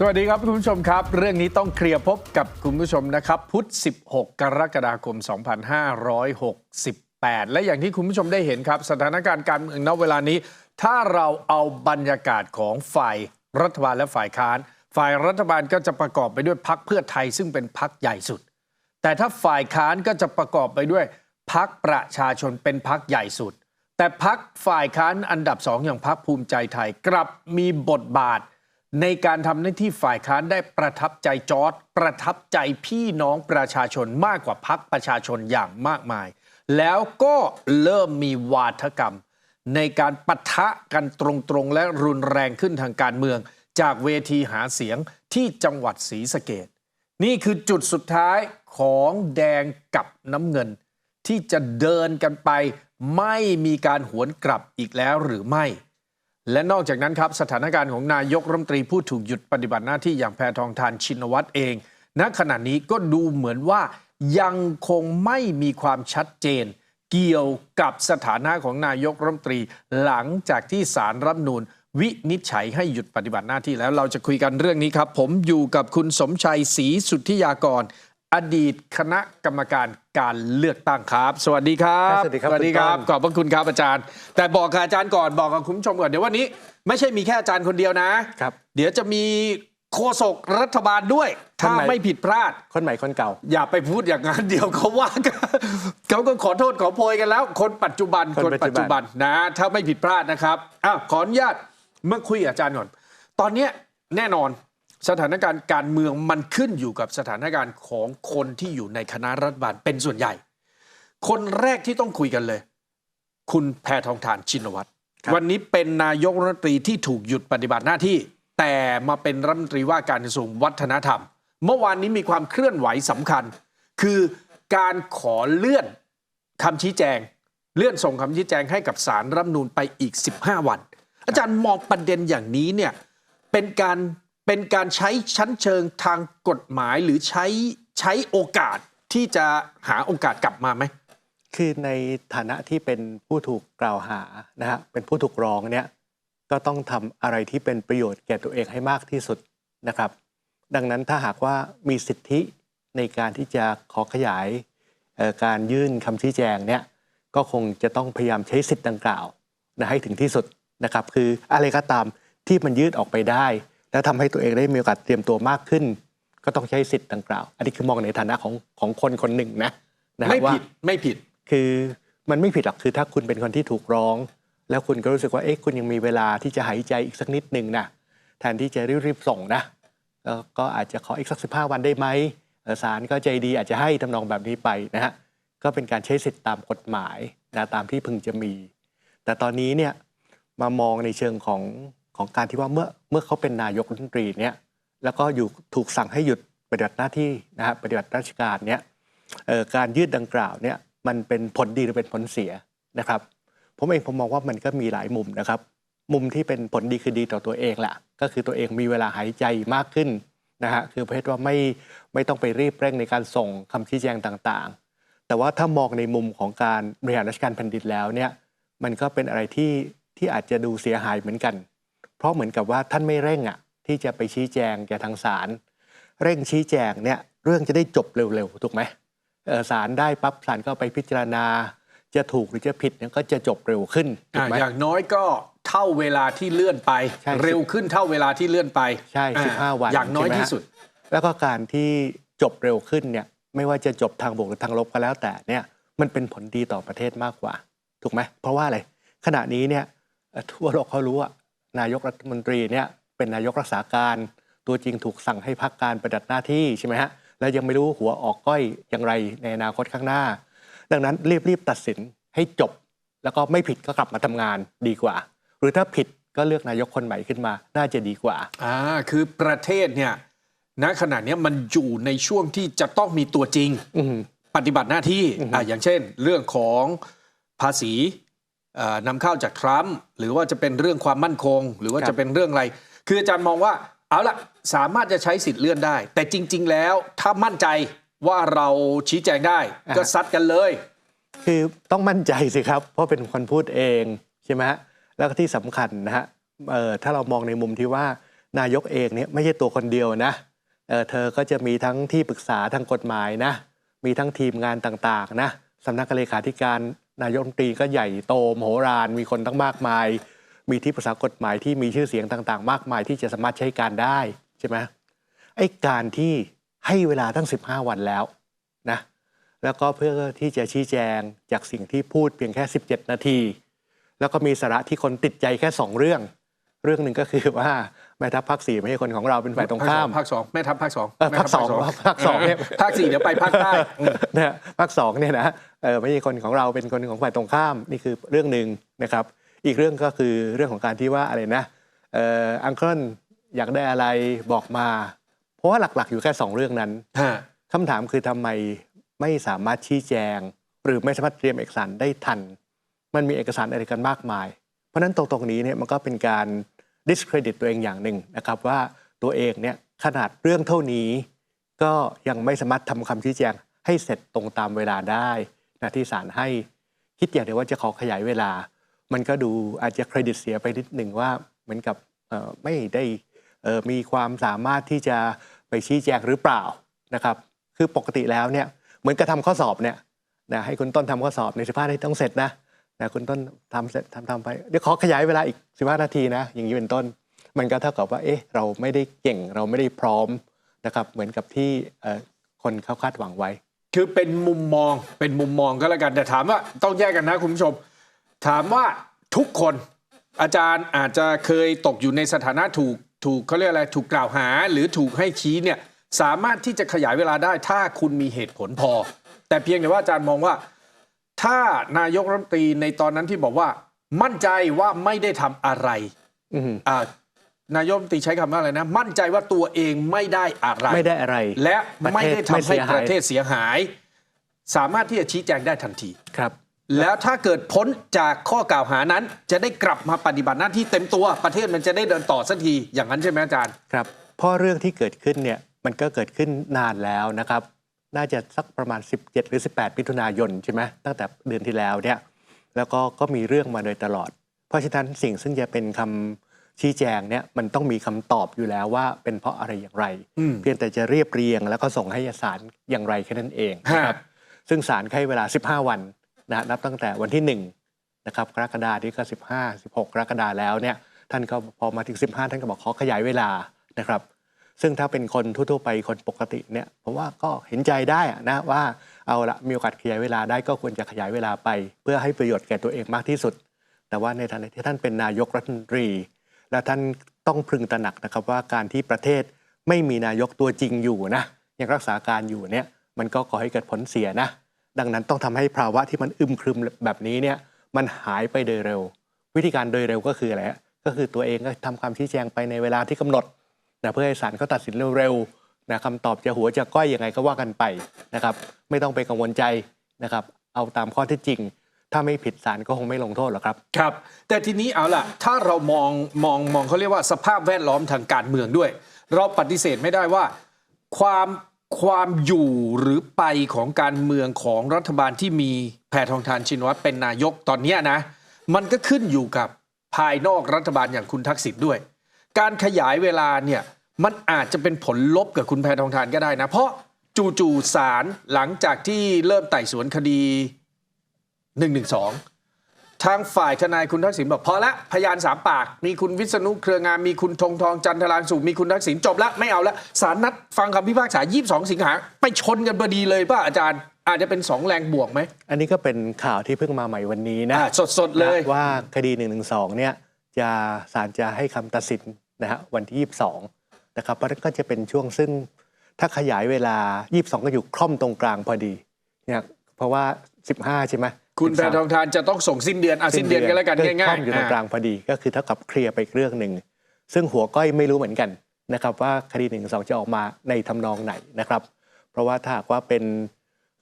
สวัสดีครับคุณผู้ชมครับ เรื่องนี้ต้องเคลียร์พบกับคุณผู้ชมนะครับ พุธ 16 กรกฎาคม 2568 และอย่างที่คุณผู้ชมได้เห็นครับ สถานการณ์การเมืองณเวลานี้ ถ้าเราเอาบรรยากาศของฝ่ายรัฐบาลและฝ่ายค้าน ฝ่ายรัฐบาลก็จะประกอบไปด้วยพักเพื่อไทยซึ่งเป็นพักใหญ่สุด แต่ถ้าฝ่ายค้านก็จะประกอบไปด้วยพักประชาชนเป็นพักใหญ่สุด แต่พักฝ่ายค้านอันดับสองอย่างพักภูมิใจไทยกลับมีบทบาท ในการทำหน้าที่ฝ่ายค้านได้ประทับใจจอร์ดประทับใจพี่น้องประชาชนมากกว่าพักประชาชนอย่างมากมาย แล้วก็เริ่มมีวาทกรรม ในการปะทะกันตรงๆ และรุนแรงขึ้นทางการเมือง จากเวทีหาเสียงที่จังหวัดศรีสะเกดนี่คือจุดสุดท้ายของแดงกับน้ำเงิน ที่จะเดินกันไป ไม่มีการหวนกลับอีกแล้วหรือไม่ และนอกจากนั้นครับสถานการณ์ของนายกรัฐมนตรีผู้ถูกหยุดปฏิบัติหน้าที่อย่างแพทองทานชินวัตรเอง ณขณะนี้ก็ดูเหมือนว่ายังคงไม่มีความชัดเจน เกี่ยวกับสถานะของนายกรัฐมนตรี หลังจากที่สารรัฐนูญวินิจฉัยให้หยุดปฏิบัติหน้าที่แล้วเราจะคุยกันเรื่องนี้ครับ ผมอยู่กับคุณสมชัยศรีสุทธิยากร อดีตคณะกรรมการการเลือกตั้งครับ สวัสดีครับสวัสดีครับสวัสดีครับคุณต้นขอบพระคุณครับอาจารย์ แต่บอกกับอาจารย์ก่อนบอกกับคุณผู้ชมก่อนเดี๋ยววันนี้ ไม่ใช่มีแค่อาจารย์คนเดียวนะครับ เดี๋ยวจะมีโฆษกรัฐบาลด้วย ถ้าทำไมไม่ผิดพลาด คนใหม่คนเก่า อย่าไปพูดอย่างนั้นเดี๋ยวเขาว่ากันเขาก็ขอโทษขอโพยกันแล้ว คนปัจจุบันคนปัจจุบันนะ ถ้าไม่ผิดพลาดนะครับอ้าวขออนุญาตเมื่อคุยกับอาจารย์ก่อน ตอนเนี้ยแน่นอน สถานการณ์การเมืองมันขึ้นอยู่กับสถานการณ์ของคนที่อยู่ในคณะรัฐบาลเป็นส่วนใหญ่ คนแรกที่ต้องคุยกันเลย คุณแพทองทานชินวัตรครับวันนี้เป็นนายกรัฐมนตรีที่ถูกหยุดปฏิบัติหน้าที่ แต่มาเป็นรัฐมนตรีว่าการกระทรวงวัฒนธรรม เมื่อวานนี้มีความเคลื่อนไหวสำคัญ คือการขอเลื่อนคำชี้แจง เลื่อนส่งคำชี้แจงให้กับสารรัฐธรรมนูญไปอีก 15 วัน อาจารย์มองประเด็นอย่างนี้เนี่ยเป็นการ เป็นการใช้ชั้นเชิงทางกฎหมายหรือใช้ใช้โอกาสที่จะหาโอกาสกลับมาไหมคือในฐานะที่เป็นผู้ถูกกล่าวหานะฮะเป็นผู้ถูกร้องเนี่ยก็ต้องทำอะไรที่เป็นประโยชน์แก่ตัวเองให้มากที่สุดนะครับ ดังนั้นถ้าหากว่ามีสิทธิในการที่จะขอขยายการยื่นคำชี้แจงเนี่ยก็คงจะต้องพยายามใช้สิทธิ์ดังกล่าวนะให้ถึงที่สุดนะครับ คืออะไรก็ตามที่มันยืดออกไปได้ แล้วทำให้ตัวเองได้มีโอกาสเตรียมตัวมากขึ้น ก็ต้องใช้สิทธิ์ดังกล่าว อันนี้คือมองในฐานะของของคนคนหนึ่งนะนะฮะไม่ว่าผิดไม่ผิดคือมันไม่ผิดหรอกคือถ้าคุณเป็นคนที่ถูกร้อง แล้วคุณก็รู้สึกว่าเอ๊ะคุณยังมีเวลาที่จะหายใจอีกสักนิดหนึ่งนะแทนที่จะรีบๆส่งนะเอ่อก็อาจจะขออีกสักสิบห้าวันได้ไหมเอ่อศาลก็ใจดีอาจจะให้ทำนองแบบนี้ไปนะฮะก็เป็นการใช้สิทธิ์ตามกฎหมายนะตามที่พึงจะมี แต่ตอนนี้เนี่ยมามองในเชิงของ ของการที่ว่าเมื่อเมื่อเขาเป็นนายกรัฐมนตรีเนี่ยแล้วก็อยู่ถูกสั่งให้หยุดปฏิบัติหน้าที่นะฮะปฏิบัติราชการเนี่ยการยืดดังกล่าวเนี่ยมันเป็นผลดีหรือเป็นผลเสียนะครับผมเองผมมองว่ามันก็มีหลายมุมนะครับ มุมที่เป็นผลดีคือดีต่อตัวเองแหละก็คือตัวเองมีเวลาหายใจมากขึ้นนะฮะคือประเภทว่าไม่ไม่ต้องไปรีบเร่งในการส่งคำชี้แจงต่างๆ แต่ว่าถ้ามองในมุมของการบริหารราชการแผ่นดินแล้วเนี่ยมันก็เป็นอะไรที่ที่อาจจะดูเสียหายเหมือนกัน เพราะเหมือนกับว่าท่านไม่เร่งอะที่จะไปชี้แจงแก่ทางศาลเร่งชี้แจงเนี่ยเรื่องจะได้จบเร็วๆถูกไหมเอ่อศาลได้ปั๊บศาลก็ไปพิจารณา จะถูกหรือจะผิดเนี่ยก็จะจบเร็วขึ้นถูกอะไหมอย่างน้อยก็เท่าเวลาที่เลื่อนไปใช่เร็วขึ้นเท่าเวลาที่เลื่อนไปใช่อะ15วันอย่างน้อยใช่ไหมที่ฮะสุด แล้วก็การที่จบเร็วขึ้นเนี่ยไม่ว่าจะจบทางบวกหรือทางลบก็แล้วแต่เนี่ยมันเป็นผลดีต่อประเทศมากกว่า ถูกไหมเพราะว่าอะไรขณะนี้เนี่ยเอ่อทั่วโลกเขารู้ว่า นายกรัฐมนตรีเนี่ยเป็นนายกรักษาการ ตัวจริงถูกสั่งให้พักการปฏิบัติหน้าที่ใช่ไหมฮะแล้วยังไม่รู้หัวออกก้อยอย่างไรในอนาคตข้างหน้า ดังนั้นรีบๆตัดสินให้จบ แล้วก็ไม่ผิดก็กลับมาทำงานดีกว่า หรือถ้าผิดก็เลือกนายกคนใหม่ขึ้นมา น่าจะดีกว่าอ่าคือประเทศเนี่ยณขณะเนี้ยมันอยู่ในช่วงที่จะต้องมีตัวจริงอืมปฏิบัติหน้าที่อือฮึอ่าอย่างเช่น เรื่องของภาษีเอ่อ นำเข้าจากทรัมป์หรือว่าจะเป็นเรื่องความมั่นคง หรือว่าจะเป็นเรื่องอะไร คืออาจารย์มองว่าเอาละสามารถจะใช้สิทธิ์เลื่อนได้ แต่จริง ๆ แล้วถ้ามั่นใจว่าเราชี้แจงได้ ก็ซัดกันเลย คือต้องมั่นใจสิครับ เพราะเป็นคนพูดเองใช่ไหมฮะแล้วก็ที่สำคัญนะฮะเอ่อถ้าเรามองในมุมที่ว่านายกเองเนี่ยไม่ใช่ตัวคนเดียวนะเออเธอก็จะมีทั้งที่ปรึกษาทางกฎหมายนะ มีทั้งทีมงานต่างๆนะสำนักเลขาธิการ นายกรัฐมนตรีก็ใหญ่โตมโหฬารมีคนตั้งมากมาย มีที่ปรึกษากฎหมายที่มีชื่อเสียงต่างๆ มากมายที่จะสามารถใช้การได้ใช่ไหมไอ้การที่ให้เวลาตั้ง 15 วันแล้วนะแล้วก็เพื่อที่จะชี้แจงจากสิ่งที่พูดเพียงแค่ 17 นาที แล้วก็มีสาระที่คนติดใจแค่ 2 เรื่อง เรื่องหนึ่งก็คือว่าแม่ทัพภาคสี่ไม่ใช่คนของเราเป็นฝ่ายตรงข้ามภาคสองแม่ทัพภาคสองเออภาคสองแม่ทัพภาคสองเนี่ยภาคสี่เดี๋ยวไปภาคใต้อืมนะภาคสองเนี่ยนะเออไม่ใช่คนของเราเป็นคนของฝ่ายตรงข้ามนี่คือเรื่องหนึ่งนะครับ อีกเรื่องก็คือเรื่องของการที่ว่าอะไรนะเอออังเคิลอยากได้อะไรบอกมา เพราะว่าหลักๆ อยู่แค่สองเรื่องนั้นฮะคำถามคือทำไมไม่สามารถชี้แจง หรือไม่สามารถเตรียมเอกสารได้ทัน มันมีเอกสารอะไรกันมากมาย เพราะนั้นตรงตรงนี้เนี่ยมันก็เป็นการ discredit ตัวเองอย่างหนึ่งนะครับว่าตัวเองเนี่ยขนาดเรื่องเท่านี้ก็ยังไม่สามารถทำคำชี้แจงให้เสร็จตรงตามเวลาได้นะที่ศาลให้คิดอย่างเดียวว่าจะขอขยายเวลา มันก็ดูอาจจะเครดิตเสียไปนิดหนึ่งว่าเหมือนกับไม่ได้มีความสามารถที่จะไปชี้แจงหรือเปล่านะครับ คือปกติแล้วเนี่ยเหมือนกับทำข้อสอบเนี่ยนะให้คุณต้นทำข้อสอบใน15นาทีต้องเสร็จนะ นะคุณต้นทำเสร็จทำทำไปเดี๋ยวขอขยายเวลาอีก15นาทีนะ อย่างนี้เป็นต้น มันก็เท่ากับว่าเอ๊ะเราไม่ได้เก่งเราไม่ได้พร้อมนะครับ เหมือนกับที่คนเขาคาดหวังไว้ คือเป็นมุมมองเป็นมุมมองก็แล้วกันแต่ถามว่าต้องแยกกันนะคุณผู้ชม ถามว่าทุกคนอาจารย์อาจจะเคยตกอยู่ในสถานะถูกถูกเขาเรียกอะไรถูกกล่าวหาหรือถูกให้ชี้เนี่ยสามารถที่จะขยายเวลาได้ถ้าคุณมีเหตุผลพอ แต่เพียงแต่ว่าอาจารย์มองว่า ถ้านายกรัฐมนตรีในตอนนั้นที่บอกว่า มั่นใจว่าไม่ได้ทำอะไรอืมอ่านายกรัฐมนตรีใช้คำว่าอะไรนะ มั่นใจว่าตัวเองไม่ได้อะไร ไม่ได้อะไร และประเทศไม่ได้ทำไม่เสีให้ยหายประเทศเสียหาย สามารถที่จะชี้แจงได้ทันทีครับ แล้วถ้าเกิดพ้นจากข้อกล่าวหานั้น จะได้กลับมาปฏิบัติหน้าที่เต็มตัวประเทศมันจะได้เดินต่อสักทีอย่างนั้นใช่ไหมอาจารย์ครับเพราะเรื่องที่เกิดขึ้นเนี่ยมันก็เกิดขึ้นนานแล้วนะครับ น่าจะสักประมาณ 17 หรือ 18มิถุนายนใช่ไหมตั้งแต่เดือนที่แล้วเนี่ยแล้วก็ก็มีเรื่องมาโดยตลอด เพราะฉะนั้นสิ่งซึ่งจะเป็นคำชี้แจงเนี่ยมันต้องมีคำตอบอยู่แล้วว่าเป็นเพราะอะไรอย่างไรอืมเพียงแต่จะเรียบเรียง แล้วก็ส่งให้ศาลอย่างไรแค่นั้นเองนะครับซึ่งศาลให้เวลา 15 วันนะนับตั้งแต่วันที่1นะครับกรกฎาคมที่ก็ 15 16 กรกฎาคมแล้วเนี่ยท่านก็พอมาถึง 15 ท่านก็บอกขอขยายเวลานะครับ ซึ่งถ้าเป็นคนทั่วๆไปคนปกติเนี่ยผมว่าก็เห็นใจได้นะว่าเอาละมีโอกาสขยายเวลาได้ก็ควรจะขยายเวลาไป เพื่อให้ประโยชน์แก่ตัวเองมากที่สุด แต่ว่าในฐานะที่ท่านเป็นนายกรัฐมนตรี และท่านต้องพึงตระหนักนะครับว่าการที่ประเทศไม่มีนายกตัวจริงอยู่นะยังรักษาการอยู่เนี่ยมันก็ก่อให้เกิดผลเสียนะ ดังนั้นต้องทำให้ภาวะที่มันอึมครึมแบบนี้เนี่ยมันหายไปโดยเร็ว วิธีการโดยเร็วก็คืออะไรก็คือตัวเองก็ทำความชี้แจงไปในเวลาที่กำหนด นะเพื่อให้ศาลเขาตัดสินเร็วๆนะคำตอบจะหัวจะก้อยยังไงก็ว่ากันไปนะครับ ไม่ต้องไปกังวลใจนะครับ เอาตามข้อเท็จจริง ถ้าไม่ผิดศาลก็คงไม่ลงโทษหรอกครับครับ แต่ทีนี้เอาล่ะ ถ้าเรามองมองมองเขาเรียกว่าสภาพแวดล้อมทางการเมืองด้วย เราปฏิเสธไม่ได้ว่า ความความอยู่หรือไปของการเมืองของรัฐบาลที่มีแพทองทานชินวัตรเป็นนายกตอนนี้นะ มันก็ขึ้นอยู่กับภายนอกรัฐบาลอย่างคุณทักษิณด้วย การขยายเวลาเนี่ยมันอาจจะเป็นผลลบกับคุณแพทองทานก็ได้นะ เพราะจู่ๆศาลหลังจากที่เริ่มไต่สวนคดี112ทางฝ่ายทนายคุณทักษิณบอกพอละพยานสามปาก มีคุณวิษณุเครืองามมีคุณธงทองจันทรางสุมีคุณทักษิณจบละไม่เอาละศาลนัดฟังคำพิพากษา 22 สิงหาไปชนกันพอดีเลยป่ะอาจารย์ อาจจะเป็นสองแรงบวกไหม อันนี้ก็เป็นข่าวที่เพิ่งมาใหม่วันนี้นะอ่าสดๆเลยว่าคดี1นึเนี่ยจะศาลจะให้คำตัดสิน นะฮะวันที่ 22 นะครับเพราะฉะนั้นก็จะเป็นช่วงซึ่งถ้าขยายเวลา 22 ก็อยู่คล่อมตรงกลางพอดีเนี่ยเพราะว่า 15 ใช่ไหมคุณแพ13ทองทานจะต้องส่งสิ้นเดือนอะสิ้นเดือนกันแล้วกันคง่าล่อยมอยู่ตรงกลางพอดีก็คือเท่ากับเคลียร์ไปเรื่องหนึ่งซึ่งหัวก้อยไม่รู้เหมือนกันนะครับว่าคดีหนึ่งสองจะออกมาในทำนองไหนนะครับ เพราะว่าถ้าหากว่าเป็น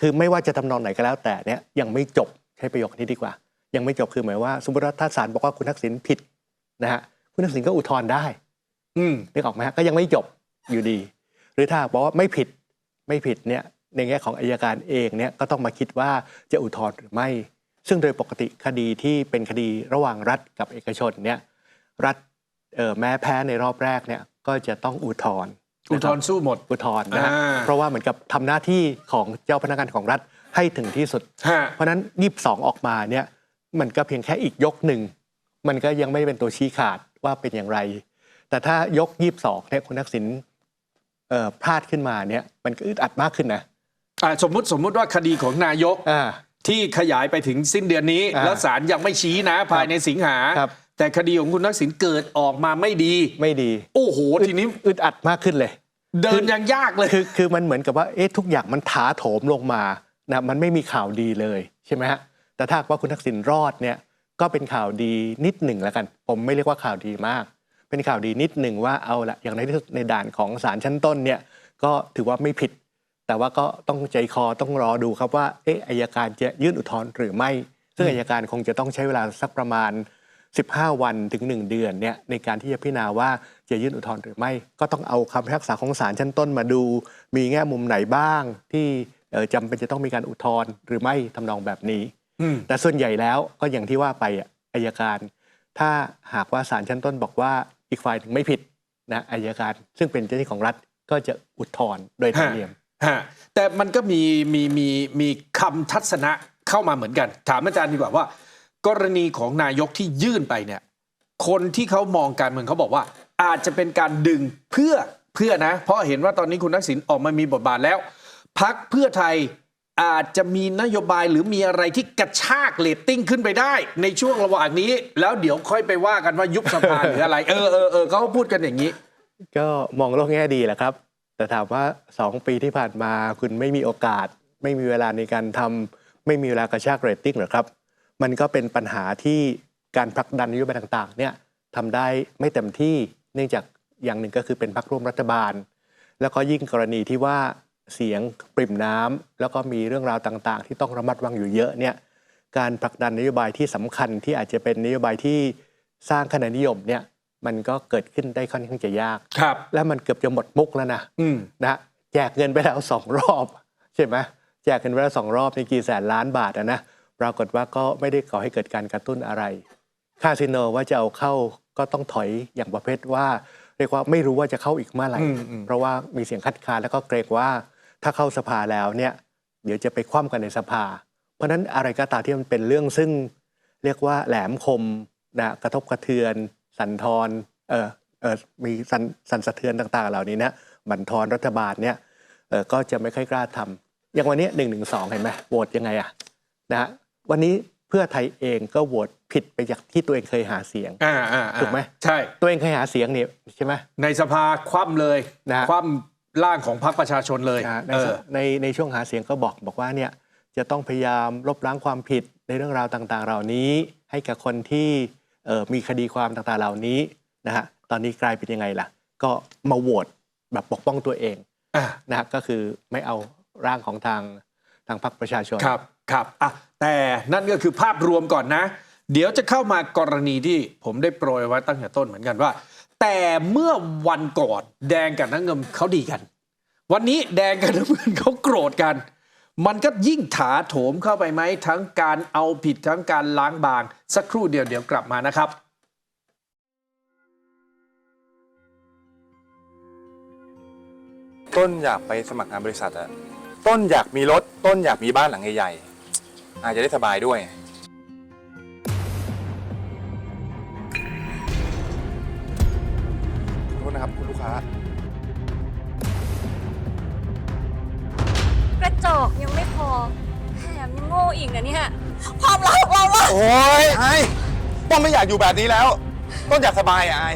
คือไม่ว่าจะทำนองไหนก็แล้วแต่เนี่ยยังไม่จบใช้ประโยคนี้ดีกว่า ยังไม่จบคือหมายว่า สมมติว่าถ้าศาลบอกว่าคุณทักษิณผิดนะฮะ คุณทักษิณก็อุทธรณ์ได้ อืมนึกออกไหมฮะก็ยังไม่จบอยู่ดี หรือถ้าบอกว่าไม่ผิดไม่ผิดเนี่ยในแง่ของอายการเองเนี่ยก็ต้องมาคิดว่าจะอุทธรณ์หรือไม่ ซึ่งโดยปกติคดีที่เป็นคดีระหว่างรัฐกับเอกชนเนี่ยรัฐเอ่อแม้แพ้ในรอบแรกเนี่ยก็จะต้องอุทธรณ์อุทธรณ์สู้หมดอุทธรณ์นะฮะอ่าเพราะว่าเหมือนกับทำหน้าที่ของเจ้าพนักงานของรัฐให้ถึงที่สุดฮะเพราะฉะนั้นยีบสองออกมาเนี่ยมันก็เพียงแค่อีกยกหนึ่ง มันก็ยังไม่เป็นตัวชี้ขาด ว่าเป็นอย่างไร แต่ถ้ายกยีบสองเนี่ยคุณทักษิณเอ่อพลาดขึ้นมาเนี่ยมันก็อึดอัดมากขึ้นนะอะสมมุติสมมุติว่าคดีของนายกอ่าที่ขยายไปถึงสิ้นเดือนนี้อ่าแล้วศาลยังไม่ชี้นะภายในสิงหาครับแต่คดีของคุณทักษิณเกิดออกมาไม่ดีไม่ดี โอ้โหทีนี้อึดอัดมากขึ้นเลย เดินยังยากเลยคือคือมันเหมือนกับว่าเอ๊ะทุกอย่างมันถาโถมลงมานะมันไม่มีข่าวดีเลยใช่ไหมฮะแต่ถ้าหากว่าคุณทักษิณรอดเนี่ย ก็เป็นข่าวดีนิดหนึ่งแล้วกัน ผมไม่เรียกว่าข่าวดีมาก เป็นข่าวดีนิดหนึ่งว่าเอาละอย่างในที่สุดในด่านของศาลชั้นต้นเนี่ยก็ถือว่าไม่ผิด แต่ว่าก็ต้องใจคอต้องรอดูครับว่าเอ๊ะอายการจะยื่นอุทธรณ์หรือไม่ ซึ่งอายการคงจะต้องใช้เวลาสักประมาณ 15 วันถึง 1 เดือนเนี่ยในการที่จะพิจารณาว่าจะยื่นอุทธรณ์หรือไม่ ก็ต้องเอาคำพิพากษาของศาลชั้นต้นมาดู มีแง่มุมไหนบ้างที่เอ่อจำเป็นจะต้องมีการอุทธรณ์หรือไม่ทำนองแบบนี้ แต่ส่วนใหญ่แล้วก็อย่างที่ว่าไปอะอายการ ถ้าหากว่าศาลชั้นต้นบอกว่าอีกฝ่ายหนึ่งไม่ผิดนะอายการ ซึ่งเป็นเจ้าหน้าที่ของรัฐก็จะอุทธรณ์โดยธรรมเนียมฮะแต่มันก็มีมีมีมีคำทัศนะเข้ามาเหมือนกัน ถามอาจารย์ดีกว่าว่า กรณีของนายกที่ยื่นไปเนี่ย คนที่เขามองการเมืองเขาบอกว่า อาจจะเป็นการดึงเพื่อเพื่อนะ เพราะเห็นว่าตอนนี้คุณทักษิณออกมามีบทบาทแล้วพักเพื่อไทย อาจจะมีนโยบายหรือมีอะไรที่กระชากเรตติ้งขึ้นไปได้ ในช่วงระหว่างนี้ แล้วเดี๋ยวค่อยไปว่ากันว่ายุบสภาหรืออะไร เออเออเออเขาพูดกันอย่างนี้ ก็มองโลกแง่ดีแหละครับ แต่ถามว่าสองปีที่ผ่านมาคุณไม่มีโอกาส ไม่มีเวลาในการทำไม่มีเวลากระชากเรตติ้งหรอครับ มันก็เป็นปัญหาที่การผลักดันนโยบายต่างๆ เนี่ยทำได้ไม่เต็มที่เนื่องจากอย่างหนึ่งก็คือเป็นพรรคร่วมรัฐบาล แล้วก็ยิ่งกรณีที่ว่า เสียงปริ่มน้ำแล้วก็มีเรื่องราวต่างๆ ที่ต้องระมัดระวังอยู่เยอะเนี่ยการผลักดันนโยบายที่สำคัญที่อาจจะเป็นนโยบายที่สร้างคะแนนนิยมเนี่ยมันก็เกิดขึ้นได้ค่อนข้างจะยากครับ แล้วมันเกือบจะหมดมุกแล้วนะอืมนะฮะแจกเงินไปแล้วสองรอบ ใช่ไหมแจกเงินไปแล้วสองรอบในกี่แสนล้านบาทอะนะปรากฏว่าก็ไม่ได้ก่อให้เกิดการกระตุ้นอะไร คาสิโนว่าจะเอาเข้าก็ต้องถอยอย่างประเภทว่า เรียกว่าไม่รู้ว่าจะเข้าอีกเมื่อไหร่อืมอืมเพราะว่ามีเสียงคัดค้านแล้วก็เกรงว่าถ้าเข้าสภาแล้วเนี่ยเดี๋ยวจะไปคว่ำกันในสภา เพราะฉะนั้นอะไรก็ตามที่มันเป็นเรื่องซึ่งเรียกว่าแหลมคมนะกระทบกระเทือน สั่นทอนเออเออมีสั่นสั่นสะเทือนต่าง ๆ เหล่านี้นะบั่นทอนรัฐบาลเนี่ยเออก็จะไม่ค่อยกล้าทำอย่างวันนี้หนึ่งหนึ่งสองเห็นไหมโหวตยังไงอะนะฮะวันนี้ เพื่อไทยเองก็โหวตผิดไปจากที่ตัวเองเคยหาเสียงอ่าอ่าอ่าถูกไหมใช่ตัวเองเคยหาเสียงเนี่ยใช่ไหมในสภาคว่ำเลยนะฮะคว่ำร่างของพรรคประชาชนเลยนะฮะในเอสอในในช่วงหาเสียงก็บอกบอกว่าเนี่ยจะต้องพยายามลบล้างความผิดในเรื่องราวต่างๆ เหล่านี้ ให้กับคนที่เอ่อมีคดีความต่างๆเหล่านี้นะฮะตอนนี้กลายเป็นยังไงล่ะ ก็มาโหวตแบบปกป้องตัวเองอะนะฮะก็คือไม่เอาร่างของทางทางพรรคประชาชน ครับอะแต่นั่นก็คือภาพรวมก่อนนะ เดี๋ยวจะเข้ามากรณีที่ผมได้โปรยไว้ตั้งแต่ต้นเหมือนกันว่า แต่เมื่อวันก่อนแดงกับนักเงิมเขาดีกัน วันนี้แดงกับน้ำเงินเขาโกรธกัน มันก็ยิ่งถาโถมเข้าไปไหมทั้งการเอาผิดทั้งการล้างบาง สักครู่เดียวเดี๋ยวกลับมานะครับต้นอยากไปสมัครงานบริษัทอะต้นอยากมีรถ ต้นอยากมีบ้านหลังใหญ่ๆ อาจจะได้สบายด้วยขอโทษนะครับคุณลูกค้า กระจอกยังไม่พอ แถมยังโง่อีกนะเนี่ย ความรักของเราอะ โอ้ยไอ้ต้นไม่อยากอยู่แบบนี้แล้ว ต้นอยากสบายอะไอ้